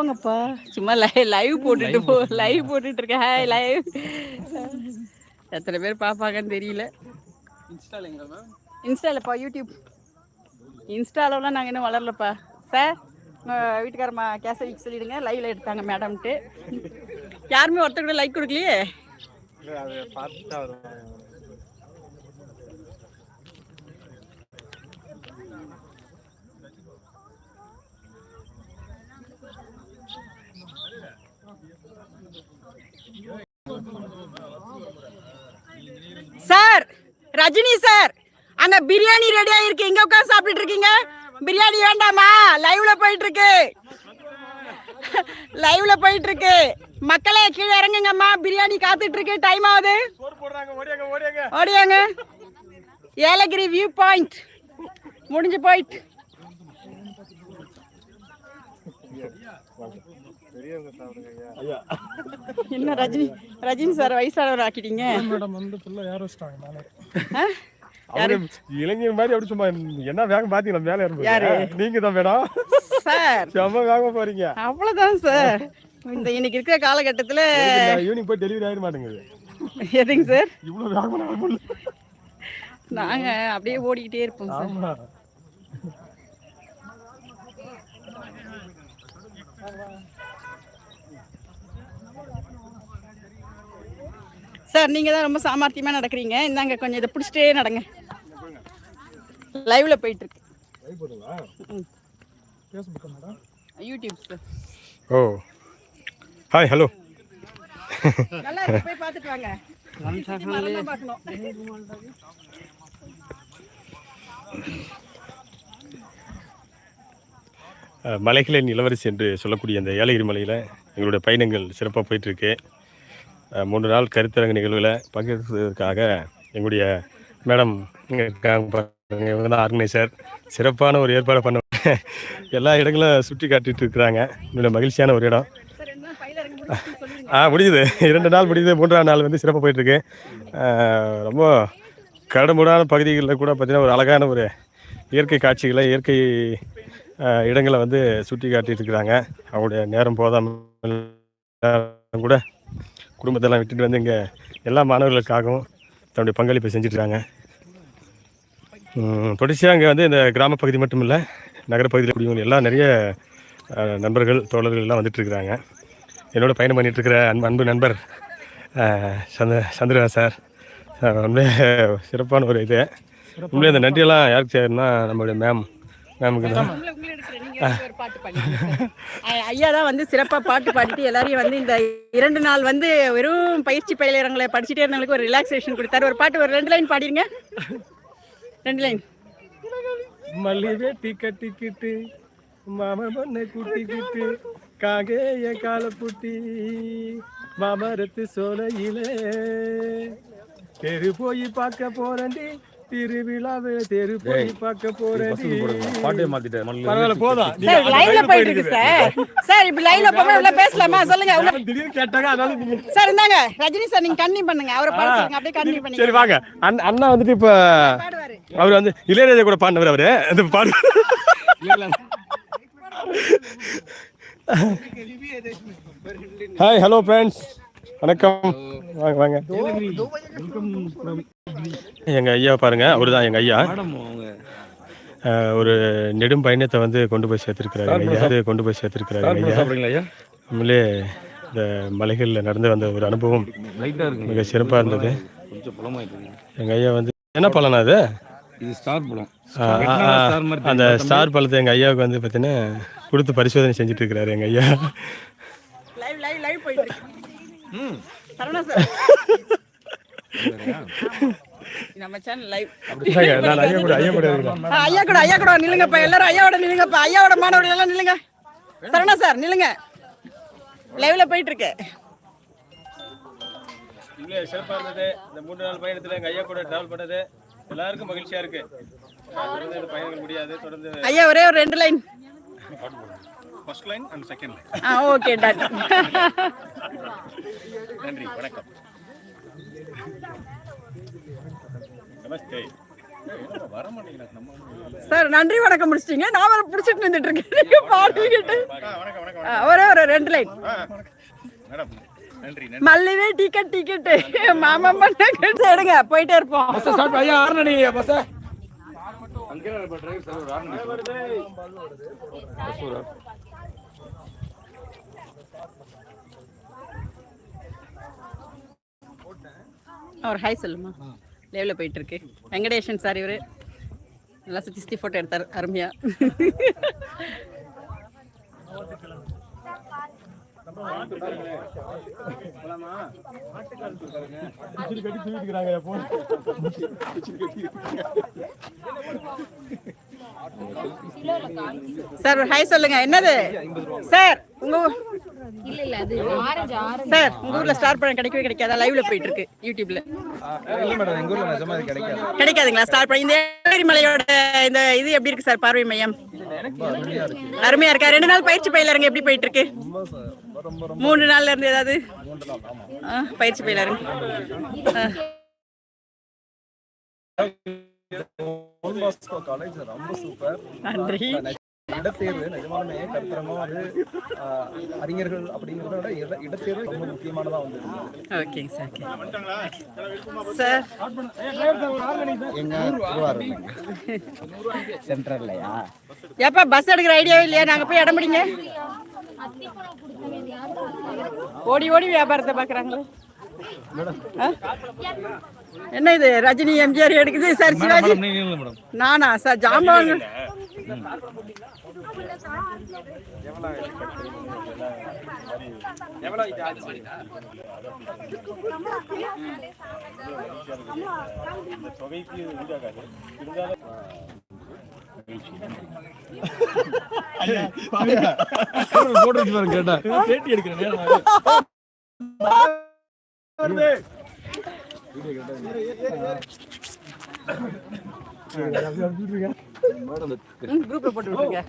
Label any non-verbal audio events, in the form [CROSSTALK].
போங்கப்பா. சும்மா live live போட்டுட்டு போ லைவ் போட்டுட்டு இருக்கேன் ஹாய் லைவ் எத்தனை பேர் பார்ப்பாங்கன்னு தெரியல. இன்ஸ்டாலப்பா யூடியூப் இன்ஸ்டாலலாம் நாங்கள் இன்னும் வளரலப்பா. சார் வீட்டுக்காரம்மா கேச வீக் சொல்லிடுங்க. லைவ்ல எடுத்தாங்க மேடம்ட்டு யாருமே ஒருத்தர் கூட லைக் கொடுக்கலையே அதை பார்த்துட்டு வருவாங்க சார் ரஜினி சார் அங்க பிரியாணி ரெடியா இருக்கு இங்க உட்காந்து சாப்பிட்டுட்டு இருக்கீங்க. பிரியாணி வேண்டாமா? லைவ்ல போயிட்டு இருக்கு. லைவ்ல போயிட்டு இருக்கு. மக்களே கீழே இறங்குங்கம்மா. பிரியாணி காத்துட்டு இருக்கு. டைம் ஆகுது. ஓடியாங்க ஏலகிரி வியூ பாயிண்ட் முடிஞ்சு போயிட்டு. பெரியவங்க சாப்பிடுங்க ஐயா. என்ன ரஜினி ரஜினி சார் வயசானவர் ஆக்கிட்டீங்க. மேடம் வந்து வச்சிட்டாங்க மேலே இளைஞர் மாதிரி அப்படி சும்மா என்ன வேகம் பாத்தீங்களா? மேல? இருந்து நீங்க தான் மேடம். சார். செம்ம வேகமா போறீங்க. அவ்வளவுதான் சார். இந்த இன்னைக்கு இருக்கிற காலகட்டத்துல ஈவினிங் போய் டெலிவரி ஆயிட மாட்டேங்குது? எதுங்க சார்? இவ்வளவு வேகமா நாங்க அப்படியே ஓடிக்கிட்டே இருப்போம் சார். சார் நீங்க தான் ரொம்ப சாமர்த்தியமா நடக்கிறீங்க. இந்தாங்க கொஞ்சம் இதை பிடிச்சிட்டே நடங்க. லைவ்ல போயிட்டு இருக்கு ம். ஃபேஸ்புக் மேடம் யூடியூப் சார் ஓ. ஹாய் ஹலோ நல்லா இருக்கு போய் பார்த்துட்டு வாங்க. மலைகளின் இளவரசி என்று சொல்லக்கூடிய அந்த ஏலகிரி மலையில் எங்களுடைய பயணங்கள் சிறப்பாக போயிட்டுருக்கு. மூன்று நாள் கருத்தரங்கு நிகழ்வில் பங்கேற்பதற்காக எங்களுடைய மேடம் இவங்க தான் ஆர்கனைசர். சிறப்பான ஒரு ஏற்பாடு பண்ண [LAUGHS] எல்லா இடங்களும் சுற்றி காட்டிட்டு இருக்கிறாங்க. என்னுடைய மகிழ்ச்சியான ஒரு இடம். ஆ முடியுது இரண்டு நாள் முடியுது. மூன்றாம் நாள் வந்து சிறப்பாக போயிட்டுருக்கு. ரொம்ப கடுமுடான பகுதிகளில் கூட பார்த்திங்கன்னா ஒரு அழகான ஒரு இயற்கை காட்சிகளை இயற்கை இடங்களை வந்து சுட்டி காட்டிட்டு இருக்கிறாங்க. அவங்களுடைய நேரம் போதாமல் கூட குடும்பத்தெல்லாம் விட்டுட்டு வந்து இங்கே எல்லா மாணவர்களுக்காகவும் தன்னுடைய பங்களிப்பை செஞ்சுட்ருக்காங்க. தொடர்ச்சியாக அங்கே வந்து இந்த கிராம பகுதி மட்டும் இல்லை நகரப்பகுதியில் குடியவங்க எல்லாம் நிறைய நண்பர்கள் தோழர்கள் எல்லாம் வந்துட்டு இருக்கிறாங்க என்னோட பயணம் பண்ணிட்டு இருக்கிற அன்பு அன்பு நண்பர் ஆஹ், சந்திர சார். ரொம்ப சிறப்பான ஒரு இது. உண்மையிலே இந்த நன்றியெல்லாம் யாருக்கு சேரணும்னா நம்மளுடைய மேம் மேமுக்கு தான். பாட்டு பாடிடுங்க ஐயா தான் வந்து சிறப்பாக பாட்டு பாடிட்டு எல்லாரையும் வந்து இந்த இரண்டு நாள் வந்து வெறும் பயிற்சி பயிலரங்களை படிச்சுட்டே இருந்தவங்களுக்கு ஒரு ரிலாக்ஸேஷன் கொடுத்தாரு. ஒரு பாட்டு ஒரு ரெண்டு லைன் பாடிருங்க. ரெண்டு லைன் மல்லிகை டீ கட்டிக்கிட்டு மாம பொண்ணை கூட்டிக்கிட்டு காகேய காலப்புட்டி மாமரத்து சோலையிலே. தெரு போய் பார்க்க போறேன்டி திருவிழாவே தெரு போய் பார்க்க போறேன்டி பாட்டே மாத்திட்டேன். பரவாயில்ல போதும். சார் அந்த லைவ்ல line போயிட்டு இருக்கு சார். சார் இப்ப லைவ்ல போக உள்ள பேசலாமா? சொல்லுங்க உள்ள திடீர்னு கேட்டாங்க அதனால நீங்க சார் இந்தாங்க ரஜினி சார் நீங்க கண்ணி பண்ணுங்க. அவரை பாட சொல்லுங்க அப்படியே கண்ணி சரி பண்ணுங்க வாங்க. அண்ணா அண்ணா வந்துட்டு இப்ப பாடுவாரு. அவர் வந்து இளையராஜா கூட பாடினவர் அவரு. அந்த பாடு ஹாய் ஹலோ ஃப்ரெண்ட்ஸ் வணக்கம். வாங்க வாங்க. எங்க ஐயா பாருங்க அவரு தான் எங்க ஐயா. ஒரு நெடும் பயணத்தை வந்து கொண்டு போய் சேர்த்திருக்கிறாரு ஐயா. அது கொண்டு போய் சேர்த்திருக்கிறாரு ஐயா. உண்மையிலே இந்த மலைகளில் நடந்து வந்த ஒரு அனுபவம் லைட்டா இருக்கு மிக சிறப்பாக இருந்தது. கொஞ்சம் பழமாயிட்டு இருக்கு எங்க ஐயா வந்து என்ன பழனா அது? இது ஸ்டார் பழம். அந்த ஸ்டார் பழத்தை எங்கள் ஐயாவுக்கு வந்து பார்த்தீங்கன்னா கொடுத்து பரிசோதனை செஞ்சுட்டு இருக்கிறாரு எங்கள் ஐயா. சரவணா சார். நம்ம சேனல் லைவ் ஐயா கூட ஐயா கூட ஐயா கூட ஐயா கூட நில்லுங்கப்பா எல்லாரும் ஐயாவோட நில்லுங்கப்பா. ஐயாவோட மாணவர்கள் எல்லாம் நில்லுங்க. சரவணா சார் நில்லுங்க. லைவ்ல போயிட்டு இருக்கு இவ்வளோ சிறப்பாக இருந்தது. இந்த மூன்று நாள் பயணத்தில் எங்கள் ஐயா கூட ட்ராவல் பண்ணது எல்லாருக்கும் மகிழ்ச்சியாக இருக்கு. தொடர்ந்து இந்த பயணங்கள் முடியாது தொடர்ந்து ஐயா ஒரே ஒரு ரெண்டு line first line and second line ah okay done நன்றி வணக்கம். நமஸ்தே. சார் நன்றி வணக்கம் முடிச்சிட்டீங்க. நான் வேற பிடிச்சிட்டு நின்றுட்டு இருக்கேன் நீங்க பாடுவீங்கிட்டு ஆ, ஒரே ஒரு ரெண்டு லைன் மல்லிவே டிக்கெட் டிக்கெட் மாமா பண்ண எடுங்க போயிட்டே இருப்போம். ஸ்டார்ட் ஐயா ஆறுனடி பஸ் அங்கே டிரைவர் சார் ஒரு அவர் ஹாய் சொல்லுமா. லேவில் போயிட்டு இருக்கு வெங்கடேஷன் சார் இவரு. நல்லா சுற்றி சுற்றி ஃபோட்டோ எடுத்தார் அருமையா. சார் ஹாய் சொல்லுங்க. என்னது? சார் உங்க சார் உங்க ஊர்ல ஸ்டார் படம் கிடைக்கவே கிடைக்காதா? லைவ்ல போயிட்டு இருக்கு யூடியூப்ல கிடைக்காதுங்களா ஸ்டார் படம்? இந்த ஏழகிரி மலையோட இந்த இது எப்படி இருக்கு சார் பார்வை மையம்? அருமையா இருக்கா? ரெண்டு நாள் பயிற்சி பயில இருங்க எப்படி போயிட்டு இருக்கு? மூணு நாள்ல இருந்து ஏதாவது? பயிற்சி பயில இருங்க. ஆ. காலேஜ் ரொம்ப சூப்பர் நன்றி. இடத்தேர்வு நிஜமாலுமே கருத்தரமா வந்து ஆஹ், அறிஞர்கள் அப்படிங்கிறத விட இட இடத்தேர்வு ரொம்ப வந்து சார் சார் எங்க திருவாரூர் சென்ட்ரல்லையா? ஏப்பா பஸ் எடுக்கிற ஐடியாவே இல்லையா? நாங்க போய் இடம் பிடிங்க. ஓடி ஓடி வியாபாரத்தை பாக்குறாங்களே. ஆ? என்ன இது ரஜினி எம்ஜிஆர் எடுக்குது? சார் சிவாஜி. நானா? சார் ஜாம்பவான். போட்டு கேட்டா. பேட்டி எடுக்கிறேன் குரூப்ல போட்டு விட்டுருங்க